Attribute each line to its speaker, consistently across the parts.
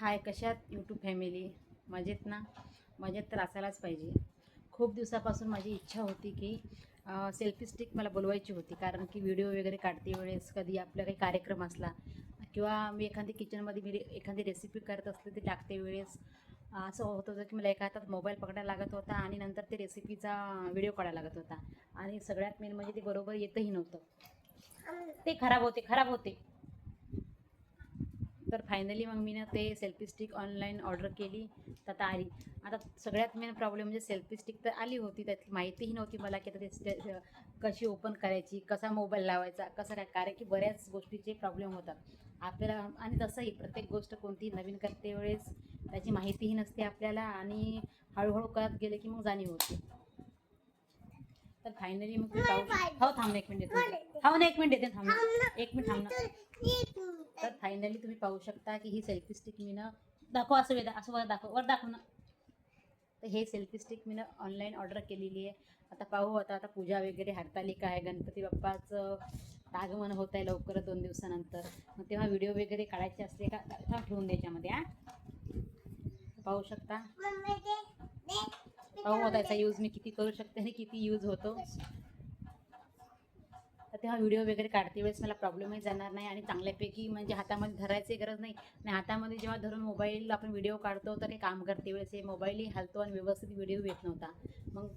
Speaker 1: हाय कशात YouTube family मजेत ना? मजेत तर असायलाच पाहिजे. खूप दिवसापासून माझी इच्छा होती की सेल्फी स्टिक मला बोलवायची होती. कारण की व्हिडिओ वगैरे काढते वेळेस कधी आपला काही कार्यक्रम असला किंवा मी एखादी किचनमध्ये मी एखादी रेसिपी करत असले ती टाकते वेळेस. असं होत होतं की मला एका हातात मोबाईल पकडायला लागत होता आणि नंतर ते रेसिपीचा व्हिडिओ काढायला लागत होता. आणि सगळ्यात मेन म्हणजे ते बरोबर येतही नव्हतं. ते खराब होते खराब होते. तर फायनली मग मी ना ते सेल्फी स्टिक ऑनलाईन ऑर्डर केली. तर आता आली. आता सगळ्यात मेन प्रॉब्लेम म्हणजे सेल्फी स्टिक तर आली होती. त्यातली माहितीही नव्हती मला की आता ते स्टे- कशी ओपन करायची कसा मोबाईल लावायचा कसं काय? कारण की बऱ्याच गोष्टीचे प्रॉब्लेम होतात. आपल्याला आणि तसंही प्रत्येक गोष्ट कोणती नवीन करते वेळेस त्याची माहितीही नसते आपल्याला आणि हळूहळू करत गेले की मग जाणीव होते. तर फायनली मग हो थांब एक मिनिट येते थांब ना एक मिनिट येते थांब. एक मिनिट थांब तर फायनली तुम्ही पाहू शकता की ही सेल्फी स्टिक मी ना दाखव असं वेदा असं वर दाखव वर दाखव ना. तर हे सेल्फी स्टिक मी ना ऑनलाईन ऑर्डर केलेली आहे. आता पाहू आता आता पूजा वगैरे हरतालिका आहे गणपती बाप्पाचं आगमन होत आहे लवकरच दोन दिवसानंतर. मग तेव्हा व्हिडिओ वगैरे काढायचे असले का थांब ठेवून द्यायच्यामध्ये हा. पाहू शकता. पाहू आता याचा यूज मी किती करू शकते आणि किती यूज होतो. तर तेव्हा व्हिडिओ वगैरे काढते वेळेस मला प्रॉब्लेमही जाणार नाही आणि चांगल्यापैकी म्हणजे हातामध्ये धरायची गरज नाही. आणि हातामध्ये जेव्हा धरून मोबाईल आपण व्हिडिओ काढतो तर हे काम करते वेळेस. हे मोबाईलही हलतो आणि व्यवस्थित व्हिडिओ येत नव्हता. मग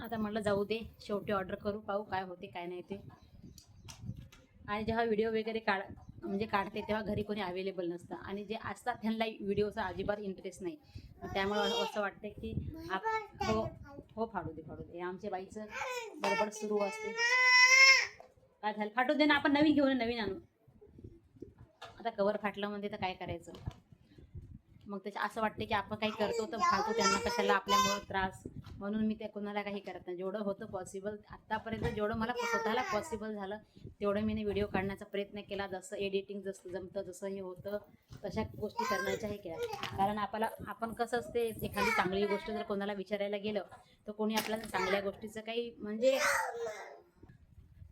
Speaker 1: आता म्हटलं जाऊ दे शेवटी ऑर्डर करू पाहू काय होते काय नाही ते. आणि जेव्हा व्हिडिओ वगैरे काढ म्हणजे काढते तेव्हा घरी कोणी अवेलेबल नसतं. आणि जे असतात त्यांना व्हिडिओचा अजिबात इंटरेस्ट नाही. त्यामुळे असं वाटतं की आप हो हो फाडू दे फाडू दे. आमच्या बाईचं बरोबर सुरू असते. काय झालं? फाटू दे ना आपण नवीन घेऊन नवीन आणू. आता कवर फाटलं म्हणजे तर काय करायचं? मग त्याच्या असं वाटतं की आपण काही करतो तर फालतो त्यांना कशाला आपल्यामुळं त्रास? म्हणून मी त्या कोणाला काही करत नाही. जेवढं होतं पॉसिबल आत्तापर्यंत जेवढं मला स्वतःला पॉसिबल झालं तेवढं मी व्हिडिओ काढण्याचा प्रयत्न केला. जसं एडिटिंग जसं जमतं जसं हे होतं तशा गोष्टी करण्याच्याही केल्या. कारण आपल्याला आपण कसं असते एखादी चांगली गोष्ट जर कोणाला विचारायला गेलं तर कोणी आपल्याला चांगल्या गोष्टीचं काही म्हणजे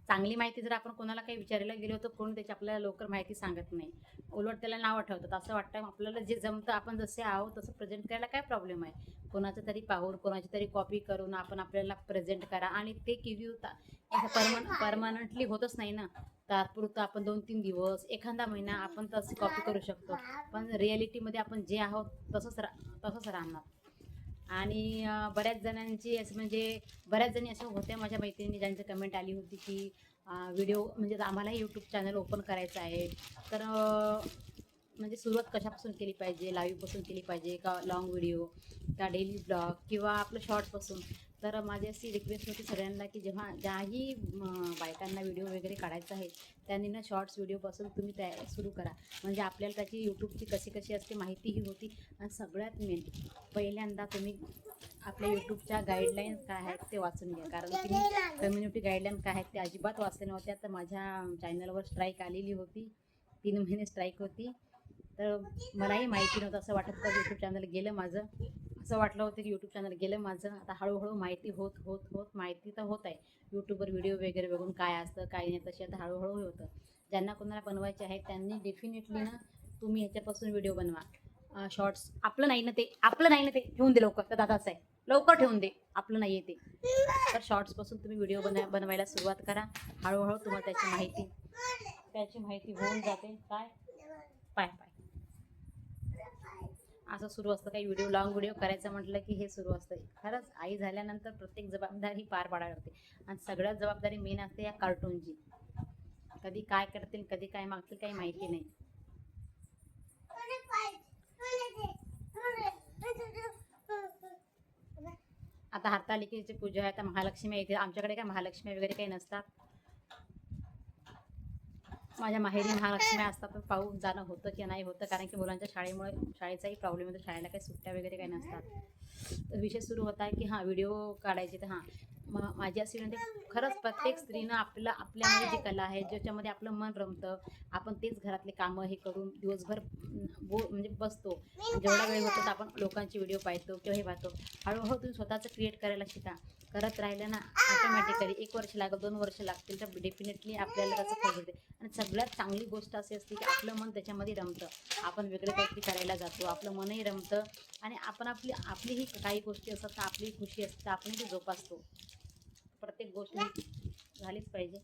Speaker 1: चांगली माहिती जर आपण कोणाला काही विचारायला गेलो तर कोण त्याची आपल्याला लवकर माहिती सांगत नाही. उलट त्याला नाव आठवतात. असं वाटतं आपल्याला जे जमतं आपण जसे आहोत तसं प्रेझेंट करायला काय प्रॉब्लेम आहे? कोणाचं तरी पाहून कोणाची तरी कॉपी करून आपण आपल्याला प्रेझेंट करा आणि ते किती परमन परमनंटली होतच नाही ना. तात्पुरतं आपण दोन तीन दिवस एखादा महिना आपण तसं कॉपी करू शकतो. पण रिॲलिटीमध्ये आपण जे आहोत तसंच रा तसंच राहणार. आणि बऱ्याच जणांची असं म्हणजे बऱ्याच जणी असं होत्या माझ्या मैत्रिणी ज्यांची कमेंट आली होती की व्हिडिओ म्हणजे आम्हालाही यूट्यूब चॅनल ओपन करायचं आहे. तर म्हणजे सुरुवात कशापासून केली पाहिजे? लाईव्हपासून केली पाहिजे का लाँग व्हिडिओ का डेली ब्लॉग किंवा आपलं शॉर्टपासून तर माझी अशी रिक्वेस्ट होती सगळ्यांना की जेव्हा ज्याही बायकांना व्हिडिओ वगैरे काढायचा आहे त्यांनी ना शॉर्ट्स व्हिडिओपासून तुम्ही तयार सुरू करा. म्हणजे आपल्याला त्याची यूट्यूबची कशी कशी असते माहितीही होती. आणि सगळ्यात मेन पहिल्यांदा तुम्ही आपल्या यूट्यूबच्या गाईडलाईन्स काय आहेत ते वाचून घ्या. कारण की मी कम्युनिटी गाईडलाईन काय आहेत ते अजिबात वाचले नव्हत्या. तर माझ्या चॅनलवर स्ट्राईक आलेली होती. तीन महिने स्ट्राईक होती. तर मलाही माहिती नव्हतं असं वाटत का यूट्यूब चॅनल गेलं माझं. असं वाटलं होतं की यूट्यूब चॅनल गेलं माझं. आता हळूहळू माहिती होत होत होत माहिती तर होत आहे. यूट्यूबवर व्हिडिओ वगैरे बघून काय असतं काय नाही तशी आता हळूहळू होतं. ज्यांना कोणाला बनवायचे आहे त्यांनी डेफिनेटली ना तुम्ही ह्याच्यापासून व्हिडिओ बनवा. शॉर्ट्स आपलं नाही ना ते आपलं नाही ना ते ठेवून दे लवकर. तर दादाच आहे. लवकर ठेवून दे. आपलं नाही आहे ते. तर शॉर्ट्सपासून तुम्ही व्हिडिओ बना बनवायला सुरुवात करा. हळूहळू तुम्हाला त्याची माहिती त्याची माहिती होऊन जाते. काय? पाय पाय. असं सुरू असतं काही व्हिडिओ लॉंग व्हिडिओ करायचं म्हटलं की हे सुरू असतं. खरंच आई झाल्यानंतर प्रत्येक जबाबदारी पार पाडावी लागते आणि सगळ्यात जबाबदारी मेन असते या कार्टूनची कधी काय करतील कधी काय मागतील काही माहिती नाही. आता हरतालिकेची पूजा आहे आता महालक्ष्मी येते आमच्याकडे काय महालक्ष्मी वगैरे काही नसतात? माझ्या माहेरी महालक्ष्मी असतात पाहू जाणं होतं की नाही होतं. कारण की मुलांच्या शाळेमुळे शाळेचाही प्रॉब्लेम होतो शाळेला काही सुट्ट्या वगैरे काही नसतात. तर विषय सुरू होता की हां व्हिडिओ काढायचे तर हां. माझी अशी म्हणजे खरंच प्रत्येक स्त्रीनं आपलं आपल्यामध्ये जी कला आहे ज्याच्यामध्ये आपलं मन रमतं आपण तेच घरातले कामं हे करून दिवसभर बो म्हणजे बसतो. जेवढा वेळ होतो तर आपण लोकांचे व्हिडिओ पाहतो किंवा हे पाहतो. हळूहळू तुम्ही स्वतःचं क्रिएट करायला शिका. करत राहिलं ना ऑटोमॅटिकली एक वर्ष लागेल दोन वर्ष लागतील तर डेफिनेटली आपल्याला त्याचं फळ भेटेल आणि सगळ्यात चांगली गोष्ट अशी असते की आपलं मन त्याच्यामध्ये रमतं. आपण वेगळं काहीतरी करायला जातो आपलं मनही रमतं आणि आपण आपली आपलीही काही गोष्टी असतात तर आपली खुशी असते तर आपणही ते जोपासतो. प्रत्येक गोष्ट झालीच पाहिजे.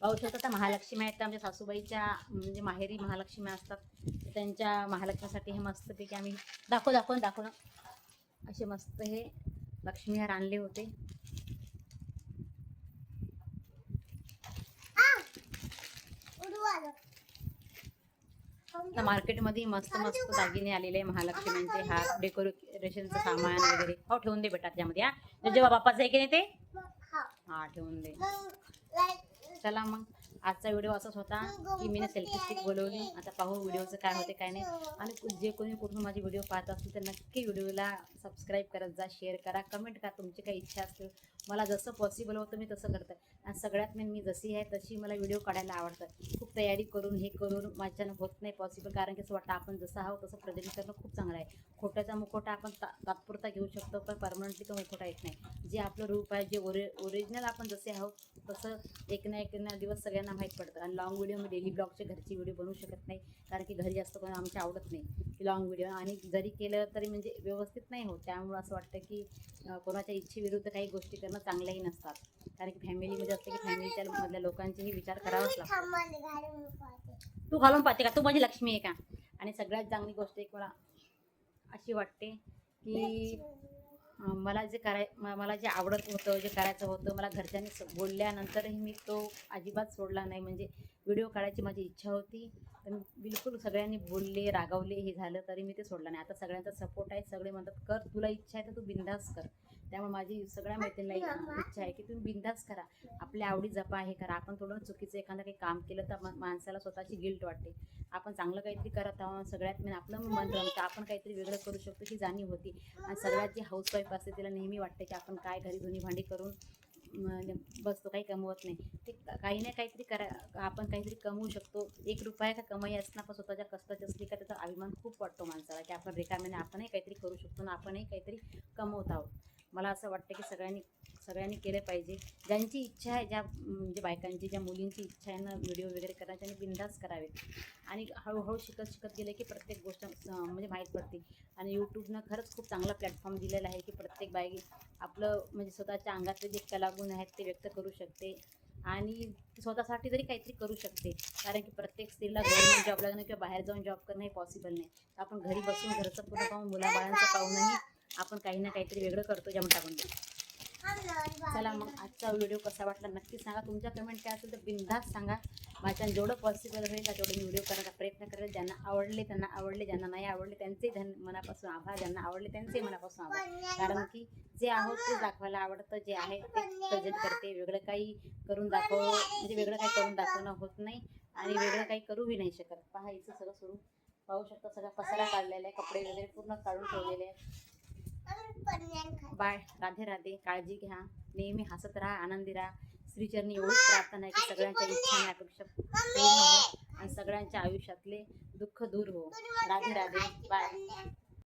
Speaker 1: पाहू शकतो तर महालक्ष्मी आहेत तर आमच्या सासूबाईच्या म्हणजे माहेरी महालक्ष्मी असतात. तर त्यांच्या महालक्ष्मीसाठी हे मस्तपैकी आम्ही दाखव दाखव दाखव असे मस्त हे लक्ष्मी हार आणले होते. मार्केटमध्ये मस्त मस्त दागिने आलेले आहे महालक्ष्मीचे हार डेकोरेशनचं सामान वगैरे. हो ठेवून दे बेटा त्यामध्ये हा. जेव्हा बापाचं आहे की नाही ते? हा ठेवून दे. चला मग. आजचा व्हिडिओ असाच होता की मी सेल्फी स्टिक बोलवली. आता पाहू व्हिडिओचं काय होते काय नाही. आणि जे कोणी कुठून माझी व्हिडिओ पाहत असतील तर नक्की व्हिडिओला सबस्क्राईब करत जा शेअर करा कमेंट करा. तुमची काही इच्छा असेल मला जसं पॉसिबल होतं मी तसं करते. आणि सगळ्यात मेन मी जशी आहे तशी मला व्हिडिओ काढायला आवडतं. खूप तयारी करून हे करून माझ्यानं होत नाही पॉसिबल कारण की असं वाटतं आपण जसं आहोत तसं प्रेझेंट करणं खूप चांगलं आहे. खोट्याचा मुखोटा आपण ता तात्पुरता घेऊ शकतो पण परमनंटली तो मुखोटा येत नाही. जे आपलं रूप आहे जे ओरि ओरिजिनल आपण जसे आहोत तसं एक ना एक ना दिवस सगळ्यांना माहीत पडतं. आणि लॉंग व्हिडिओ मी डेली ब्लॉगचे घरची व्हिडिओ बनवू शकत नाही. कारण की घरी जास्त कोणी आमच्या आवडत नाही. लॉंग व्हिडिओ आणि जरी केलं तरी म्हणजे व्यवस्थित नाही होत. त्यामुळं असं वाटतं की कोणाच्या इच्छेविरुद्ध काही गोष्टी करणं चांगल्याही नसतात. कारण की फॅमिलीमध्ये असतं की फॅमिलीच्या मधल्या लोकांचेही विचार करावाच लागतो तू घालून पाहते का? तू माझी लक्ष्मी आहे का? आणि सगळ्यात चांगली गोष्ट एक मला अशी वाटते की मला जे कराय मला जे आवडत होतं जे करायचं होतं मला घरच्यांनी बोलल्यानंतरही मी तो अजिबात सोडला नाही. म्हणजे व्हिडिओ काढायची माझी इच्छा होती तर बिलकुल सगळ्यांनी बोलले रागावले हे झालं तरी मी ते सोडलं नाही. आता सगळ्यांचा सपोर्ट आहे सगळे म्हणतात कर तुला इच्छा आहे तर तू बिंदास कर. त्यामुळे माझी सगळ्या मैत्रिणीला इच्छा आहे की तुम्ही बिंदास करा. आपल्या आवडी जपा हे करा. आपण थोडं चुकीचं एखादं काही काम केलं तर माणसाला स्वतःची गिल्ट वाटते. आपण चांगलं काहीतरी करत आहोत सगळ्यात मेन आपलं मन रमतं. आपण काहीतरी वेगळं करू शकतो ही जाणीव होती. आणि सगळ्यात जी हाऊसवाईफ असते तिला नेहमी वाटते की आपण काय घरी धुणी भांडी करून म, बसतो काही कमवत नाही. ते काही ना काहीतरी करा आपण काहीतरी कमवू शकतो. एक रुपया का कमाई असणं पण स्वतःच्या कष्टाची असली का त्याचा अभिमान खूप वाटतो माणसाला की आपण रिकाम्याने आपणही काहीतरी करू शकतो आणि आपणही काहीतरी कमवत आहोत. मला असं वाटतं की सगळ्यांनी सगळ्यांनी केलं पाहिजे. ज्यांची इच्छा आहे ज्या म्हणजे बायकांची ज्या मुलींची इच्छा आहे ना व्हिडिओ वगैरे करायचे आणि बिंदास करावे आणि हळूहळू शिकत शिकत गेले की प्रत्येक गोष्ट म्हणजे माहीत पडते. आणि यूट्यूबनं खरंच खूप चांगला प्लॅटफॉर्म दिलेला आहे की प्रत्येक बाई आपलं म्हणजे स्वतःच्या अंगातले जे कलागुण आहेत ते व्यक्त करू शकते. आणि ती स्वतःसाठी तरी काहीतरी करू शकते. कारण की प्रत्येक स्त्रीला गव्हर्नमेंट जॉब लागणं किंवा बाहेर जाऊन जॉब करणं हे पॉसिबल नाही. आपण घरी बसून घरचं पूर्ण पाहून मुलाबाळांचं पाहूनही आपण काही ना काहीतरी वेगळं करतो जमटा टाकून चला मग आजचा व्हिडिओ कसा वाटला नक्की सांगा. तुमच्या कमेंट काय असेल तर बिनधास्त सांगा. माझ्या जेवढं पॉसिबल होईल का तेवढं मी व्हिडिओ करायचा प्रयत्न करेल. ज्यांना आवडले त्यांना आवडले ज्यांना नाही आवडले त्यांचेही धन मनापासून आभार. ज्यांना आवडले त्यांचे मनापासून आभार. कारण की जे आहोत ते दाखवायला आवडतं जे आहे ते प्रेझेंट करते. वेगळं काही करून दाखव म्हणजे वेगळं काही करून दाखवणं होत नाही. आणि वेगळं काही करूही नाही शकत. पहा इथं सगळं सुरू पाहू शकता सगळा पसारा काढलेला आहे. कपडे वगैरे पूर्ण काढून ठेवलेले आहे बाय. राधे राधे. काळजी घ्या. नेहमी हसत राहा आनंदी राहा. श्रीचरणी एवढीच प्रार्थना आहे की सगळ्यांच्या इच्छा अपेक्षा पूर्ण हो आणि सगळ्यांच्या आयुष्यातले दुःख दूर हो. राधे राधे. बाय.